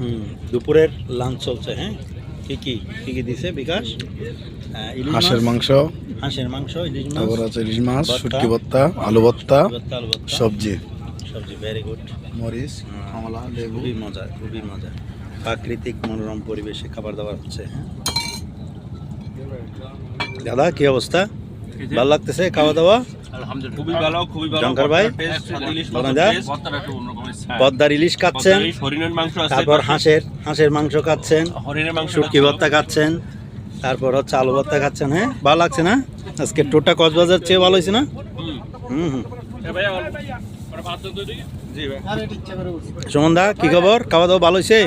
হুম দুপুরের লাঞ্চ চলছে হ্যাঁ? কি কি কি কি দিছে বিকাশ? হ্যাঁ, হাঁসের মাংস হাঁসের মাংস ইলিশ মাছ তারপর আছে ইলিশ মাছ শুটকি ভর্তা আলু ভর্তা ভর্তা, আলু ভর্তা, সবজি। সবজি ভেরি গুড মরিচ কমলা লেবু। খুবই মজা খুবই মজা। প্রাকৃতিক মনোরম পরিবেশে খাবার দাবার হচ্ছে হ্যাঁ? দাদা কি অবস্থা? ভালো লাগতেছে খাওয়া দাওয়া? আলহামদুলিল্লাহ খুবই ভালো খুবই ভালো জঙ্কার ভাই? ইলিশ বলেন মাছের যা। টেস্ট ভর্তাটা একটু অন্যরকমের স্বাদ। পদ্মার ইলিশ খাচ্ছেন হরিণের মাংস আছে তারপর হাঁসের হাঁসের মাংস খাচ্ছেন হরিণের মাংস শুটকি ভর্তা খাচ্ছেন তারপর হচ্ছে আলু ভর্তা খাচ্ছেন হ্যাঁ ভালো লাগছে না? আজকে টোটা কক্সবাজার চেয়ে ভালো হয়েছে না? হুম হুম। সুমন দা কি খবর? খাওয়া দাওয়া ভালো হয়েছে?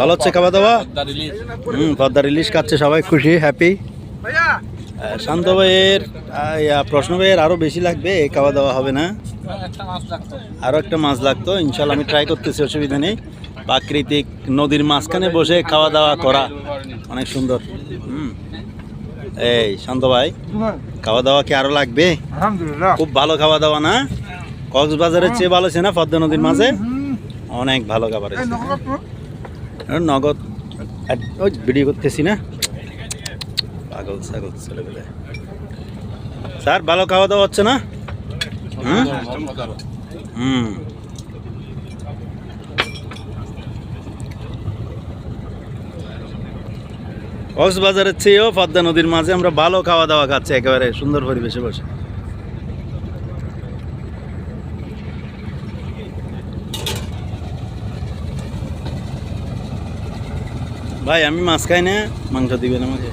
ভালো হচ্ছে খাওয়া দাওয়া? পদ্মার ইলিশ। হুম পদ্মার ইলিশ খাচ্ছে সবাই খুশি হ্যাপি শান্ত ভাইয়ের প্রশ্ন ভাইয়ের আরও বেশি লাগবে খাওয়া দাওয়া হবে না। আরও একটা মাছ লাগতো ইনশাল্লাহ আমি ট্রাই করতেছি অসুবিধা নেই। প্রাকৃতিক নদীর মাঝখানে বসে খাওয়া দাওয়া করা অনেক সুন্দর। হুম। এই শান্ত ভাই খাওয়া দাওয়া কি আরও লাগবে? খুব ভালো খাওয়া দাওয়া না? কক্সবাজারের চেয়ে ভালো আছে না পদ্মা নদীর মাঝে? অনেক ভালো খাবার নগদ ওই ভিডিও করতেছি না? পাগল ছাগল ছেলে স্যার, ভালো খাওয়া দাওয়া হচ্ছে না? হুম। কক্সবাজারের চেয়েও পদ্মা নদীর মাঝে আমরা ভালো খাওয়া দাওয়া খাচ্ছি, একেবারে সুন্দর পরিবেশে বসে। ভাই, আমি মাছ খাই না, মাংস দিবেন আমাকে?